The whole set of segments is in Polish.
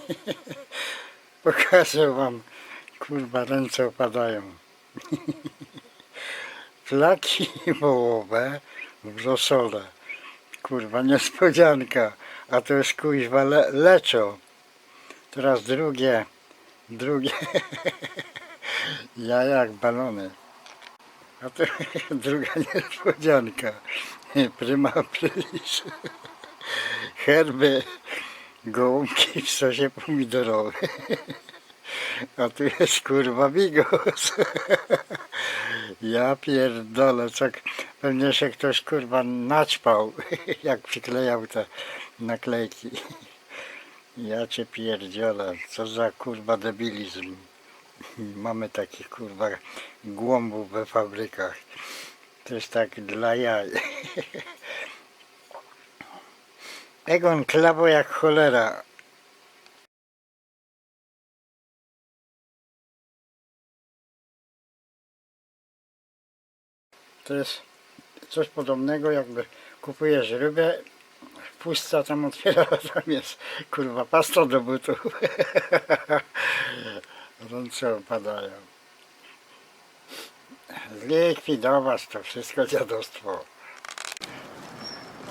Pokażę wam, kurwa, ręce opadają. Flaki wołowe w rosole. Kurwa, niespodzianka. A to jest kuźwa le leczo. Teraz drugie, drugie. ja jak balony. A to druga niespodzianka. Prima aprilis. Herby, gołąbki w sosie pomidorowym. A tu jest kurwa bigos. Ja pierdolę, co, pewnie się ktoś kurwa naćpał, jak przyklejał te naklejki. Ja cię pierdzielę, co za kurwa debilizm. Mamy takich kurwa głąbów we fabrykach. To jest tak dla jaj. Egon klawo jak cholera. To jest coś podobnego, jakby kupujesz rybę, pusta tam otwiera, tam jest kurwa pasta do butów. Ręce opadają. Zlikwidować to wszystko dziadostwo.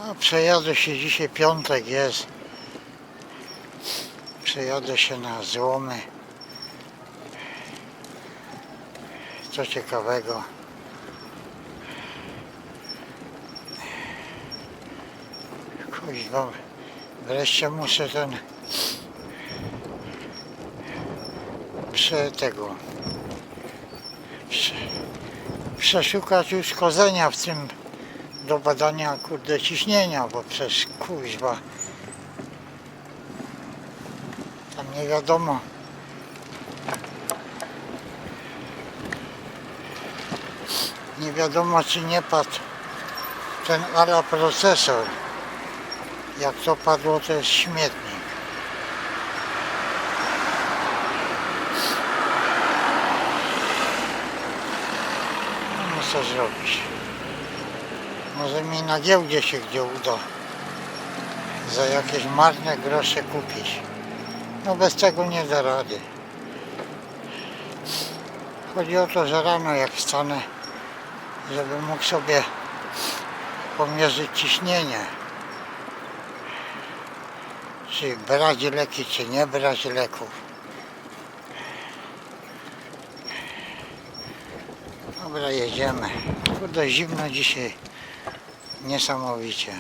No, przejadę się dzisiaj, piątek jest. Przejadę się na złomy. Co ciekawego. Kuźwa, wreszcie muszę ten prze tego prze, przeszukać uszkodzenia w tym do badania kurde ciśnienia, bo przecież kuźwa. Tam nie wiadomo. Nie wiadomo czy nie padł ten ala procesor. Jak to padło to jest śmietnik no co zrobić może mi na giełdzie się gdzie uda za jakieś marne grosze kupić. No bez tego nie da rady. Chodzi o to, że rano jak wstanę, żeby mógł sobie pomierzyć ciśnienie. Czy brać leki, czy nie brać leków. Dobra, jedziemy. Kurde, zimno dzisiaj. Niesamowicie.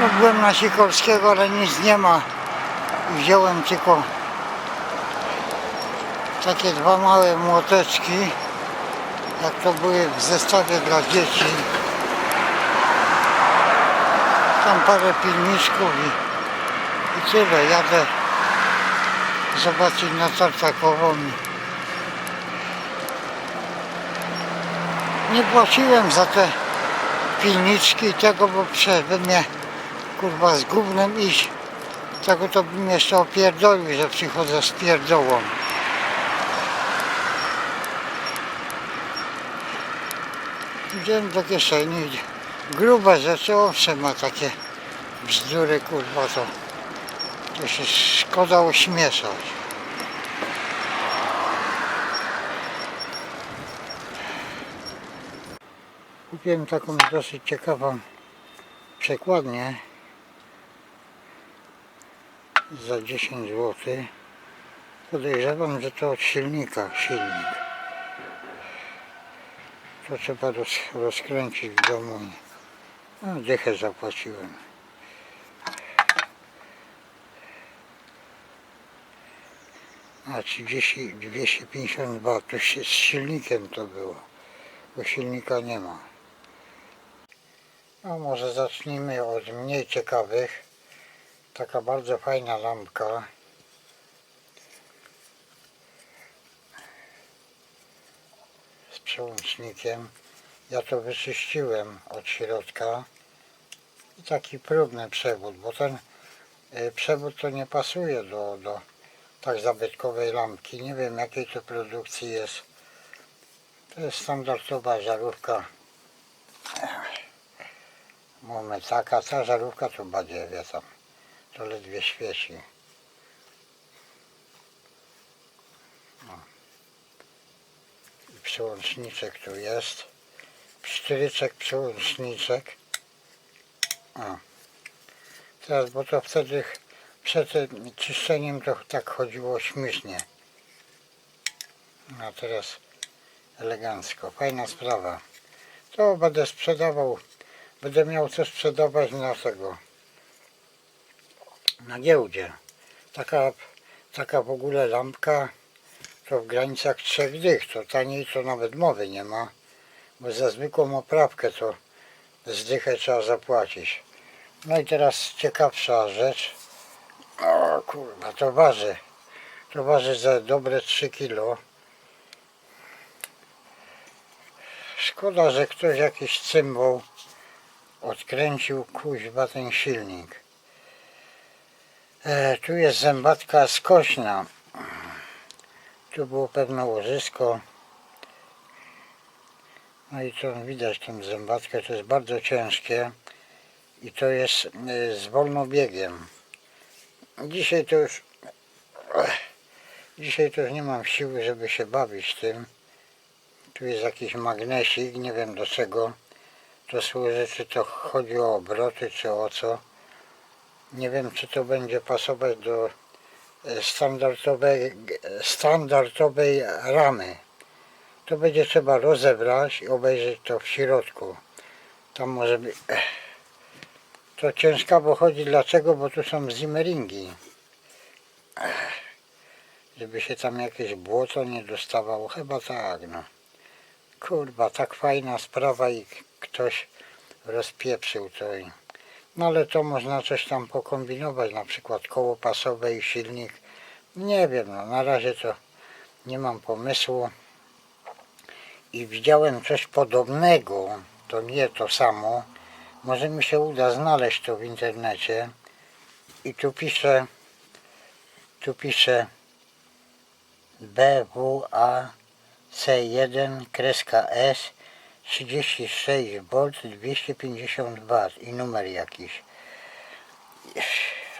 No, byłem na Sikorskiego, ale nic nie ma. Wziąłem tylko takie dwa małe młoteczki, jak to były w zestawie dla dzieci. Tam parę pilniczków i, i tyle. Jadę zobaczyć na Tartakową. Nie płaciłem za te pilniczki i tego, bo przecież mnie kurwa z gównem iść. Tego to bym jeszcze opierdolił, że przychodzę z pierdołą. Idziemy do kieszeni. Grube rzeczy, owszem, ma takie bzdury, kurwa, to, to się szkoda ośmieszać. Kupiłem taką dosyć ciekawą przekładnię za 10 zł. Podejrzewam, że to od silnika, silnik. To trzeba roz, rozkręcić w domu. No, dychę zapłaciłem. A 30, 250 bat, to się, z silnikiem to było, bo silnika nie ma. No może zacznijmy od mniej ciekawych. Taka bardzo fajna lampka. Z przełącznikiem. Ja to wyczyściłem od środka. I taki próbny przewód, bo ten y, przewód to nie pasuje do, do tak zabytkowej lampki. Nie wiem jakiej to produkcji jest To jest standardowa żarówka. Mamy taka, ta żarówka to badziewie tam. To ledwie świeci. No. I przełączniczek tu jest. Psztyryczek, przełączniczek. O. Teraz, bo to wtedy przed czyszczeniem to tak chodziło śmiesznie. A teraz elegancko. Fajna sprawa. To będę sprzedawał. Będę miał co sprzedawać na tego. Na giełdzie. Taka, taka w ogóle lampka to w granicach trzech dych. To taniej to nawet mowy nie ma. Bo za zwykłą oprawkę to zdychę trzeba zapłacić. No i teraz ciekawsza rzecz. O kurwa, to waży. To waży za dobre 3 kilo. Szkoda, że ktoś jakiś cymbał odkręcił kuźba ten silnik. E, tu jest zębatka skośna. Tu było pewne łożysko. No i to widać tą zębatkę, to jest bardzo ciężkie i to jest e, z wolnobiegiem. Dzisiaj to już dzisiaj to już nie mam siły, żeby się bawić tym. Tu jest jakiś magnesik, nie wiem do czego to służy, czy to chodzi o obroty, czy o co. Nie wiem, czy to będzie pasować do e, standardowej, standardowej ramy. To będzie trzeba rozebrać i obejrzeć to w środku. Tam może być... To ciężkawo chodzi, dlaczego? Bo tu są zimmeringi. Żeby się tam jakieś błoto nie dostawało, chyba tak, no. Kurwa, tak fajna sprawa i ktoś rozpieprzył to. No ale to można coś tam pokombinować, na przykład koło pasowe i silnik. Nie wiem, no na razie to nie mam pomysłu. I widziałem coś podobnego, to nie to samo. Może mi się uda znaleźć to w internecie. I tu pisze, tu pisze BWA C1 kreska S 36 V 250 W i numer jakiś.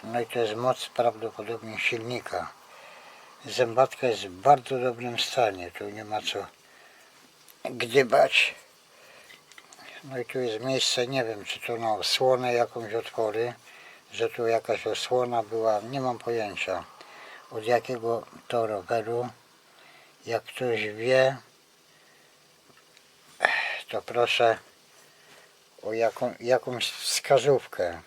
No i to jest moc prawdopodobnie silnika. Zębatka jest w bardzo dobrym stanie, tu nie ma co gdybać. No i tu jest miejsce, nie wiem czy to na osłonę jakąś otwory, że tu jakaś osłona była, nie mam pojęcia od jakiego to roweru. Jak ktoś wie, to proszę o jaką, jakąś wskazówkę.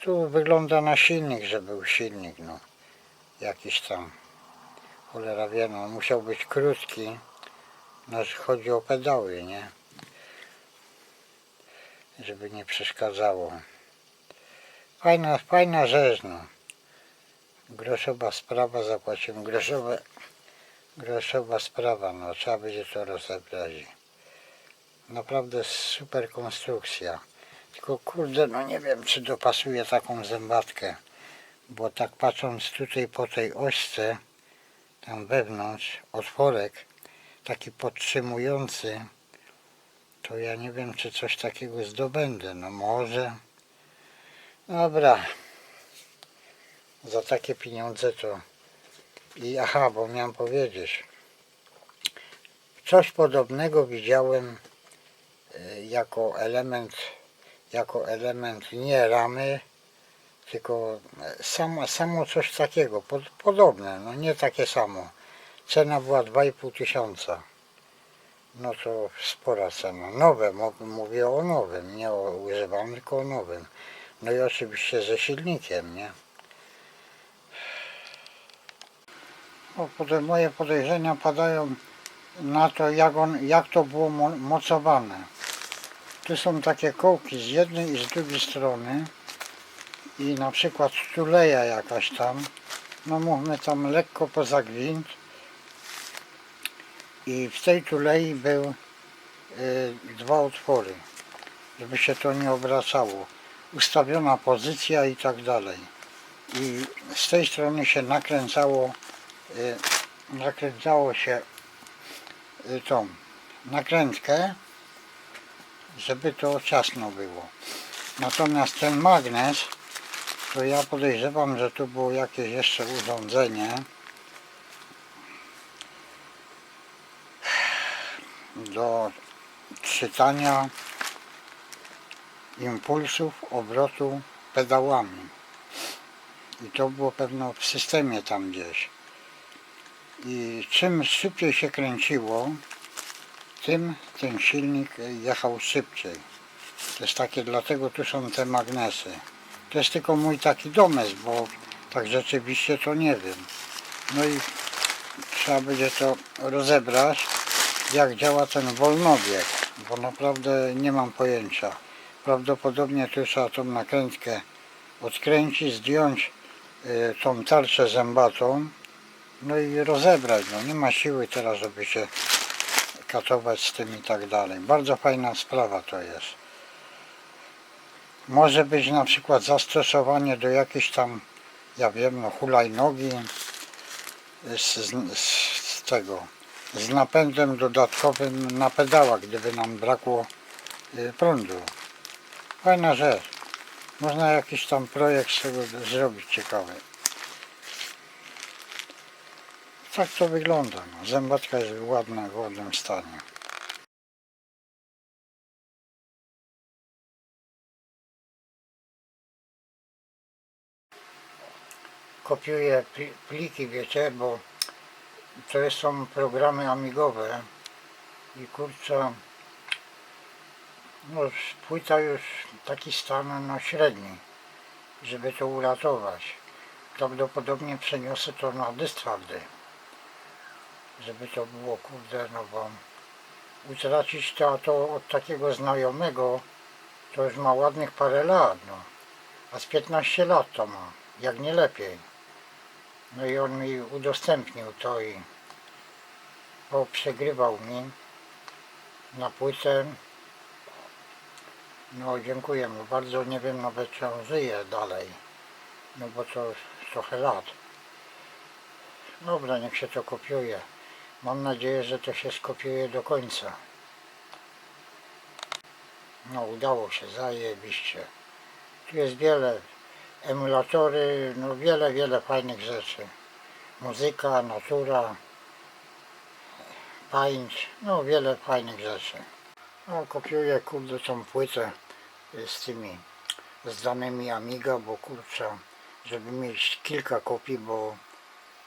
Tu wygląda na silnik, że był silnik, no. Jakiś tam, cholera wie, no, musiał być krótki. No, chodzi o pedały, nie? Żeby nie przeszkadzało. Fajna, fajna rzecz, no. Groszowa sprawa, zapłaciłem groszowe, groszowa sprawa, no trzeba będzie to rozebrać. Naprawdę super konstrukcja. Tylko kurde, no nie wiem czy dopasuje taką zębatkę, bo tak patrząc tutaj po tej ośce, tam wewnątrz, otworek, taki podtrzymujący, to ja nie wiem czy coś takiego zdobędę, no może. Dobra, za takie pieniądze to i aha, bo miałem powiedzieć. Coś podobnego widziałem e, jako element jako element nie ramy tylko e, samo, samo coś takiego pod, podobne, no nie takie samo. Cena była 2,5 tysiąca no to spora cena. Nowe, mówię o nowym nie o używanym, tylko o nowym. No i oczywiście ze silnikiem, nie? O, pode- moje podejrzenia padają na to, jak, on, jak to było mo- mocowane. Tu są takie kołki z jednej i z drugiej strony i na przykład tuleja jakaś tam, no mówmy tam lekko poza gwint i w tej tulei był y, dwa otwory, żeby się to nie obracało. Ustawiona pozycja i tak dalej. I z tej strony się nakręcało y, nakręcało się y, tą nakrętkę, żeby to ciasno było. Natomiast ten magnes, to ja podejrzewam, że tu było jakieś jeszcze urządzenie do czytania impulsów obrotu pedałami. I to było pewno w systemie tam gdzieś. I czym szybciej się kręciło, tym ten silnik jechał szybciej. To jest takie, dlatego tu są te magnesy. To jest tylko mój taki domysł, bo tak rzeczywiście to nie wiem. No i trzeba będzie to rozebrać, jak działa ten wolnobieg, bo naprawdę nie mam pojęcia. Prawdopodobnie tu trzeba tą nakrętkę odkręcić, zdjąć y, tą tarczę zębatą, no i rozebrać. No, nie ma siły teraz, żeby się katować z tym i tak dalej. Bardzo fajna sprawa to jest. Może być na przykład zastosowanie do jakiejś tam, ja wiem, no hulajnogi z, z, z tego, z napędem dodatkowym na pedałach, gdyby nam brakło y, prądu. Fajna rzecz. Można jakiś tam projekt z tego zrobić ciekawy. Tak to wygląda. No. Zębatka jest ładna, w ładnym stanie. Kopiuję pli- pliki, wiecie, bo to są programy amigowe i kurczę, no płyta już taki stan no średni, żeby to uratować. Prawdopodobnie przeniosę to na dysk żeby to było kurde, no bo utracić to, to od takiego znajomego to już ma ładnych parę lat, no. A z 15 lat to ma, jak nie lepiej. No i on mi udostępnił to i przegrywał mi na płytę. No dziękuję mu bardzo, nie wiem nawet czy on żyje dalej, no bo to trochę lat. Dobra, niech się to kopiuje. Mam nadzieję, że to się skopiuje do końca. No udało się, zajebiście. Tu jest wiele emulatory, no wiele, wiele fajnych rzeczy. Muzyka, natura, paint, no wiele fajnych rzeczy. No kopiuję kurde tą płytę z tymi z danymi Amiga, bo kurczę, żeby mieć kilka kopii, bo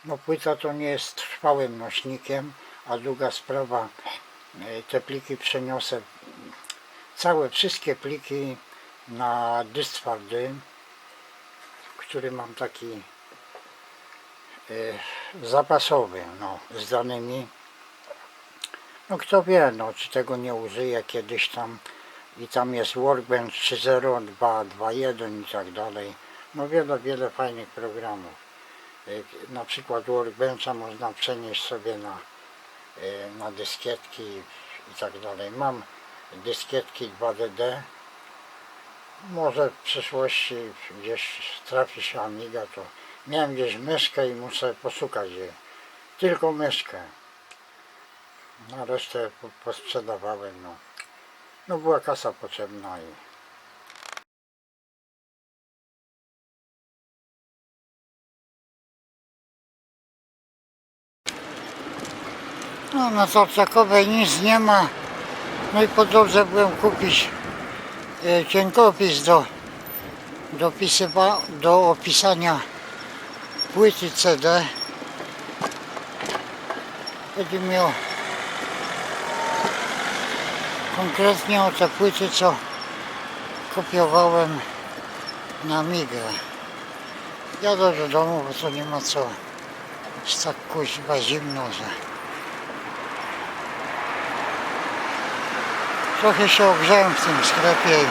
no płyta to nie jest trwałym nośnikiem, a druga sprawa, e, te pliki przeniosę, całe wszystkie pliki na dysk twardy, który mam taki e, zapasowy, no, z danymi. No kto wie, no, czy tego nie użyję kiedyś tam i tam jest Workbench 3.0, 2.2.1 i tak dalej. No wiele, wiele fajnych programów. Y, na przykład Workbencha można przenieść sobie na, y, na dyskietki i tak dalej. Mam dyskietki 2DD. Może w przyszłości gdzieś trafi się Amiga, to miałem gdzieś myszkę i muszę poszukać jej. Tylko myszkę. Na resztę po- posprzedawałem. No. no była kasa potrzebna i No na Tartakowej nic nie ma. No i po drodze byłem kupić cienkopis do, do, pisywa, do opisania płyty CD. Chodzi mi o konkretnie o te płyty, co kopiowałem na Migę. Jadę do domu, bo to nie ma co. Jest tak kuźwa zimno, że... Trochę się ogrzałem w tym sklepie.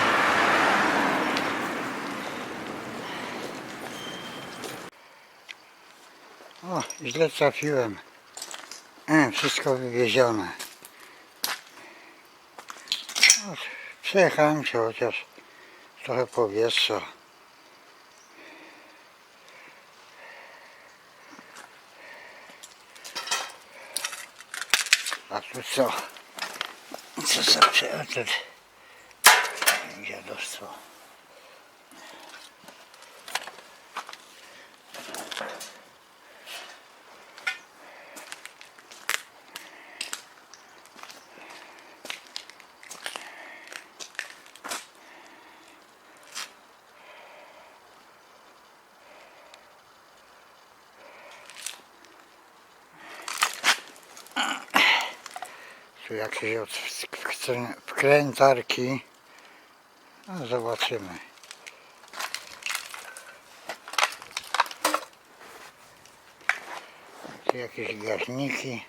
O, źle trafiłem. E, wszystko wywiezione. No, przejechałem się chociaż trochę powietrza. A tu co? Co zawsze, a tu dziadostwo. Tu jakieś od wkrę- wkrętarki. No zobaczymy. Tu jakieś gaźniki.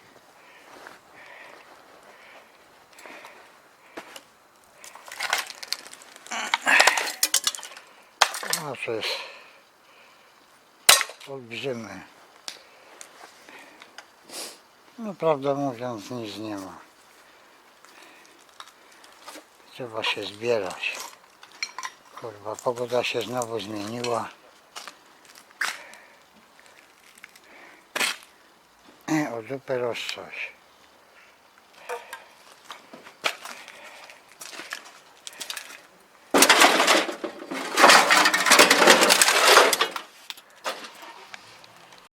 No to jest olbrzymy. No prawdę mówiąc nic nie ma. Trzeba się zbierać. Kurwa, pogoda się znowu zmieniła. E, O dupę rozstać.